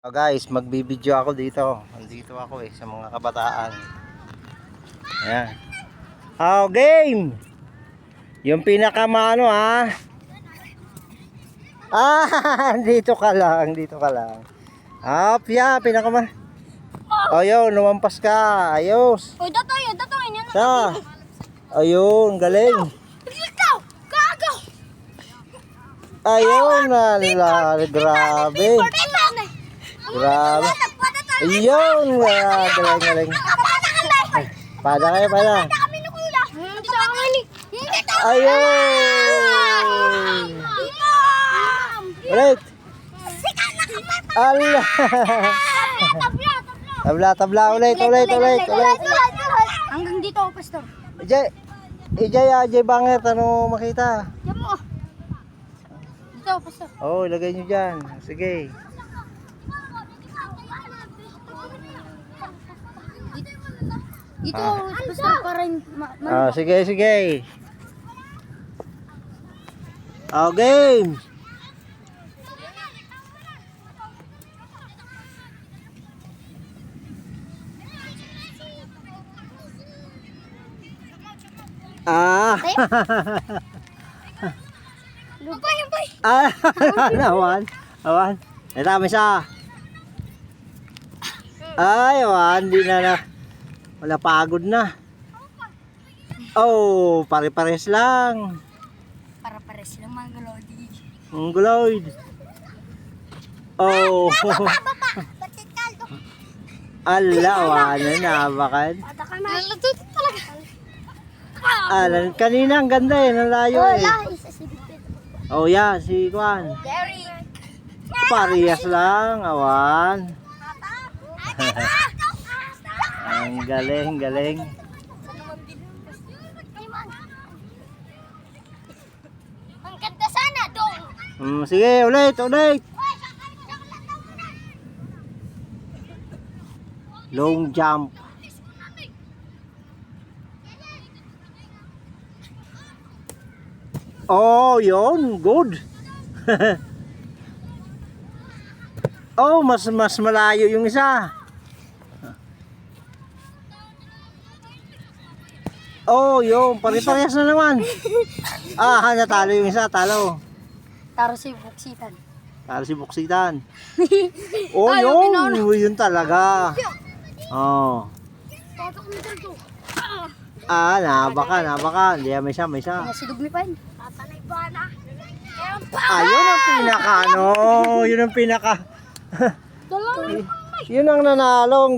Oh guys, magbibideo ako dito. Nandito ako eh sa mga kabataan. Ayan. Oh, game! Yung pinakamaano ha. Ah, dito ka lang, dito ka lang. Ah, pia, pinakama. Oh, yun, lumampas ka. Ayos. Uy, datoy, datoy, yan na. Sa. Ayun, galing. Ayun, ala, grabe. Grabe. Ayun, ah, galing, galing. Pada kayo, pada. Ayun. Kami. Allah. Tabla, tabla. Ulit, ulit, ulit, ulit. Hanggang dito, pastor. Ijay, ijay, ajay bangert, ano makita? Diyan mo. Dito, pastor. Oh, ilagay nyo dyan. Sige. Dito, Ah. para ma- ma- Ah, sige, sige. Oh, game. Ah. Lupay, lupay. ah, awan. Awan. Ito kami sa. Ay, awan, di na na. Wala pagod na. Oh, pare-pares lang. Para pares lang mga galodi. Ang guloy. Oh. Kaldo. Ala, wala na, bakan. Ata ka na. Lalatot talaga. Alan, kanina ang ganda eh, nalayo eh. Oh, yeah, si Kwan. Parehas lang, awan. Ang galing, galing. Ang ganda sana, dong. Hmm, sige, ulit, ulit. Long jump. Oh, yon, good. oh, mas mas malayo yung isa. Oh, yun, pare-parehas na naman. ah, natalo yung isa, talo. Taro si Buksitan. Para si Buksitan. oh, Ay, yun. yung Yun talaga. Oh. Ah, nabaka, nabaka. Hindi, may isa, may isa. Nasidog ni Pan. Tatanay ba na? Pa. Ah, yun ang pinaka, ano. Yun ang pinaka. Yun ang nanalo. Ang